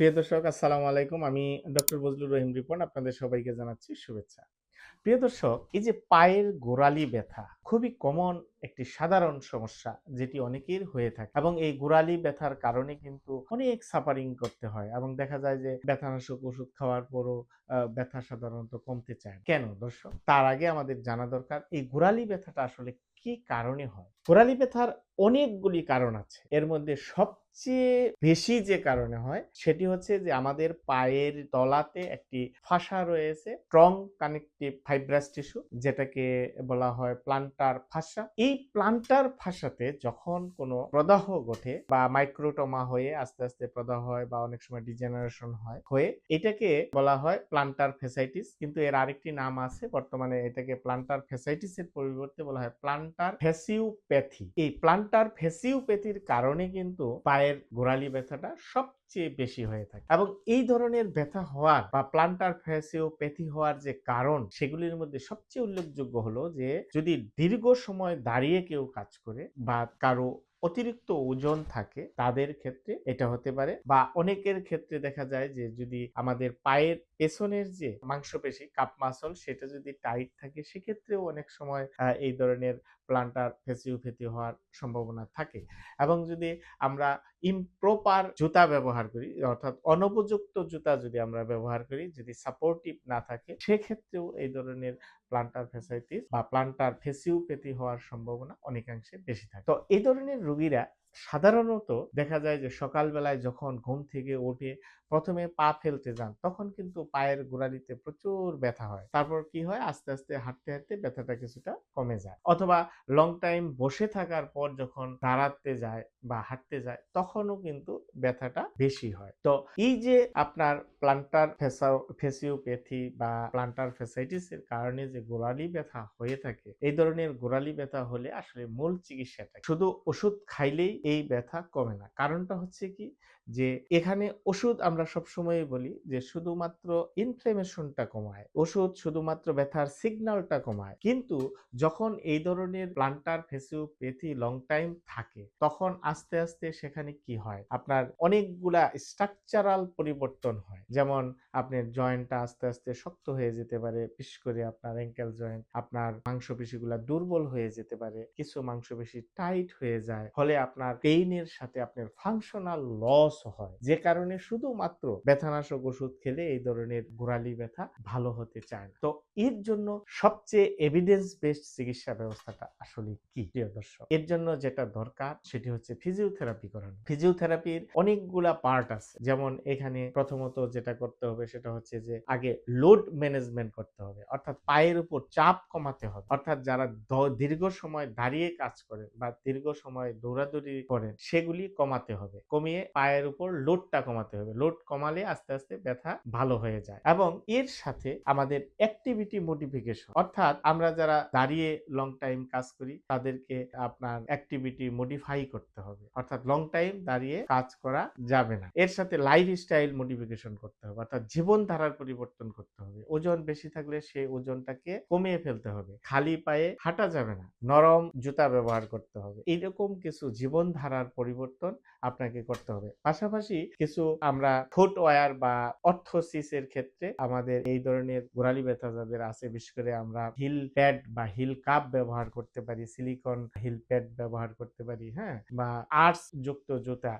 প্রিয় দর্শক, আসসালামু আলাইকুম। আমি ডক্টর বজলুর রহিম রিপন, আপনাদের সবাইকে জানাচ্ছি শুভেচ্ছা। প্রিয় দর্শক, এই যে পায়ের গোড়ালি ব্যথা খুবই কমন একটি সাধারণ সমস্যা যেটি অনেকের হয়ে থাকে এবং এই গোড়ালি ব্যথার কারণে কিন্তু অনেক সাফারিং করতে হয় এবং দেখা যায় যে ব্যথানাশক ওষুধ খাওয়ার পরও ব্যথা সাধারণত কমতে চায় কেন দর্শক? তার আগে আমাদের জানা দরকার, এই গোড়ালি ব্যথাটা আসলে কি কারণে হয়? গোড়ালি ব্যথার অনেকগুলি কারণ আছে। এর মধ্যে সবচেয়ে বেশি যে কারণে হয়, সেটি হচ্ছে যে আমাদের পায়ের তলাতে একটি ফাঁসা রয়েছে স্ট্রং কানেকটিভ ফাইব্রাস টিস্যু যেটাকে বলা হয় প্লান্টার ফাসা এই প্লান্টার ফাসাতে যখন কোনো প্রদাহ ঘটে বা মাইক্রোটোমা হয়ে আস্তে আস্তে প্রদাহ হয় বা অনেক সময় ডিজেনারেশন হয়, হয়ে এটাকে বলা হয় প্লান্টার ফেসাইটিস। কিন্তু এর আরেকটি নাম আছে, বর্তমানে এটাকে প্লান্টার ফেসাইটিসের পরিবর্তে বলা হয় প্লান্টার ফেসিওপ্যাথি। এই প্লান্টার ফেসিওপ্যাথির কারণে কিন্তু পায়ের গোড়ালি ব্যথাটা সবচেয়ে বেশি হয়ে থাকে। এবং এই ধরনের ব্যথা হওয়ার বা প্লান্টার ফেসিওপ্যাথি হওয়ার যে কারণ, সেগুলির মধ্যে সবচেয়ে উল্লেখযোগ্য হলো যে, যদি দীর্ঘ সময় দাঁড়িয়ে কেউ কাজ করে বা কারও অতিরিক্ত ওজন থাকে, তাদের ক্ষেত্রে এটা হতে পারে। বা অনেকের ক্ষেত্রে দেখা যায় যে, যদি আমাদের পায়ের পেছনের যে মাংসপেশি, কাপ মাসল, সেটা যদি টাইট থাকে, সেক্ষেত্রেও অনেক সময় এই ধরনের প্লান্টার ফেসিওপ্যাথি হওয়ার সম্ভাবনা থাকে। এবং যদি আমরা ইমপ্রপার জুতা ব্যবহার করি, অর্থাৎ অনুপযুক্ত জুতা যদি আমরা ব্যবহার করি, যদি সাপোর্টিভ না থাকে, সেক্ষেত্রেও এই ধরনের প্লান্টার ফেসাইটিস বা প্লান্টার ফেসিউপ্যাথি হওয়ার সম্ভাবনা অনেকাংশে বেশি থাকে। তো এই ধরনের রোগীরা সাধারণত দেখা যায় যে সকালবেলায় যখন ঘুম থেকে উঠে প্রথমে পা ফেলতে যান, তখন কিন্তু পায়ের গোড়ালিতে প্রচুর ব্যথা হয়। তারপর কি হয়? আস্তে আস্তে হাঁটতে হাঁটতে ব্যথাটা কিছুটা কমে যায়। অথবা লং টাইম বসে থাকার পর যখন দাঁড়াতে যায় বা হাঁটতে যায়, তখনও কিন্তু ব্যথাটা বেশি হয়। তো এই যে আপনার প্লান্টার ফেসিওপ্যাথি বা প্লান্টার ফেসাইটিসের কারণে যে গোড়ালি ব্যথা হয়ে থাকে, এই ধরনের গোড়ালি ব্যথা হলে আসলে মূল চিকিৎসাটা? শুধু ওষুধ খাইলেই এই ব্যথা কমে না। কারণটা হচ্ছে কি? যে এখানে ওষুধ আমরা সবসময় বলি যে শুধুমাত্র ইনফ্লেমেশনটা কমায়, ওষুধ শুধুমাত্র ব্যথার সিগন্যালটা কমায়। কিন্তু যখন এই ধরনের প্লান্টার ফেসিওপ্যাথি লং টাইম থাকে, তখন আস্তে আস্তে সেখানে কি হয়? আপনার অনেকগুলা স্ট্রাকচারাল পরিবর্তন হয়। যেমন আপনার জয়েন্টটা আস্তে আস্তে শক্ত হয়ে যেতে পারে, বিশেষ করে আপনার অ্যাঙ্কেল জয়েন্ট আপনার মাংসপেশিগুলা দুর্বল হয়ে যেতে পারে, কিছু মাংসপেশি টাইট হয়ে যায়। ফলে আপনার পেইনের সাথে আপনার ফাংশনাল লস হয়। যে কারণে শুধুমাত্র ব্যথানাশক ওষুধ খেলে এই ধরনের গোড়ালি ব্যথা ভালো হতে চায় না। তো এর জন্য সবচেয়ে এভিডেন্স বেসড চিকিৎসা ব্যবস্থাটা আসলে কি, প্রিয় দর্শক? এর জন্য যেটা দরকার সেটি হচ্ছে ফিজিওথেরাপি করানো। ফিজিওথেরাপির অনেকগুলা পার্ট আছে। যেমন এখানে প্রথমত যেটা করতে হবে সেটা হচ্ছে যে আগে লোড ম্যানেজমেন্ট করতে হবে। অর্থাৎ পায়ের উপর চাপ কমাতে হবে। অর্থাৎ যারা দীর্ঘ সময় দাঁড়িয়ে কাজ করে বা দীর্ঘ সময় দৌড়াদৌড়ি করেন, সেগুলি কমাতে হবে। কমিয়ে পায়ের উপর লোডটা কমাতে হবে। লোড কমালে আস্তে আস্তে ব্যথা ভালো হয়ে যায়। এবং এর সাথে আমাদের অ্যাক্টিভিটি মডিফিকেশন অর্থাৎ আমরা যারা দাঁড়িয়ে লং টাইম কাজ করি, তাদেরকে আপনার অ্যাক্টিভিটি মডিফাই করতে হবে। অর্থাৎ লং টাইম দাঁড়িয়ে কাজ করা যাবে না। এর সাথে লাইফ স্টাইল মডিফিকেশন করতে হবে। অর্থাৎ জীবনধারার পরিবর্তন করতে হবে। ওজন বেশি থাকলে সেই ওজনটাকে কমিয়ে ফেলতে হবে। খালি পায়ে হাঁটা যাবে না। নরম জুতা ব্যবহার করতে হবে। এইরকম কিছু জীবনধারার পরিবর্তন আপনাকে করতে হবে। পাশাপাশি কিছু আমরা ফুট ফুটওয়্যার বা অর্থোসিসের ক্ষেত্রে আমাদের এই ধরনের গোড়ালি ব্যথা যাদের আছে, বিশেষ করে আমরা হিল প্যাড বা হিল কাপ ব্যবহার করতে পারি সিলিকন হিল প্যাড ব্যবহার করতে পারি হ্যাঁ? বা আর্টস যুক্ত জুতা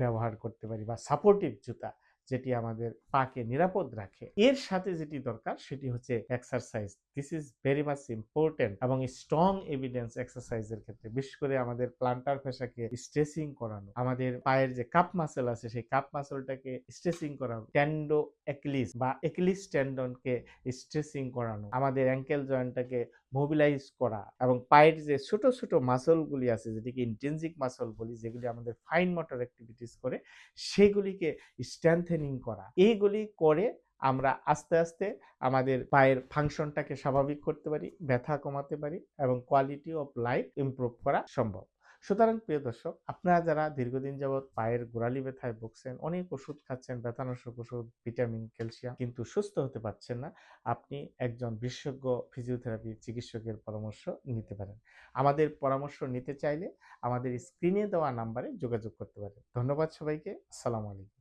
ব্যবহার করতে পারি বা সাপোর্টিভ জুতা যেটি আমাদের পাকে নিরাপদ রাখে। এর সাথে যেটি দরকার সেটি হচ্ছে exercise this is very much important এবং স্ট্রং এভিডেন্স এক্সারসাইজের ক্ষেত্রে। বিশেষ করে আমাদের প্লান্টার ফেসাকে স্ট্রেসিং করানো। আমাদের পায়ের যে কাপ মাসেল আছে, সেই কাপ মাসেলটাকে স্ট্রেসিং করানো। ট্যান্ডো এক্লিস বা এক্লিস টেন্ডনকে স্ট্রেসিং করানো। আমাদের অ্যাঙ্কেল জয়েন্টটাকে মোবিলাইজ করা এবং পায়ের যে ছোট ছোট মাসলগুলি আছে, যেটিকে ইন্টেনজিক মাসল বলি, যেগুলি আমাদের ফাইন মোটর অ্যাক্টিভিটিস করে, সেগুলিকে স্ট্রেংথেনিং করা। এইগুলি করে আমরা আস্তে আস্তে আমাদের পায়ের ফাংশনটাকে স্বাভাবিক করতে পারি, ব্যথা কমাতে পারি এবং কোয়ালিটি অফ লাইফ ইম্প্রুভ করা সম্ভব। সুতরাং, প্রিয় দর্শক, আপনারা যারা দীর্ঘদিন যাবৎ পায়ের গোড়ালি ব্যথায় ভুগছেন, অনেক ওষুধ খাচ্ছেন, ব্যথানাশক ওষুধ, ভিটামিন, ক্যালসিয়াম, কিন্তু সুস্থ হতে পারছেন না, আপনি একজন বিশেষজ্ঞ ফিজিওথেরাপি চিকিৎসকের পরামর্শ নিতে পারেন। আমাদের পরামর্শ নিতে চাইলে আমাদের স্ক্রিনে দেওয়া নাম্বারে যোগাযোগ করতে পারেন। ধন্যবাদ সবাইকে। আসসালামু আলাইকুম।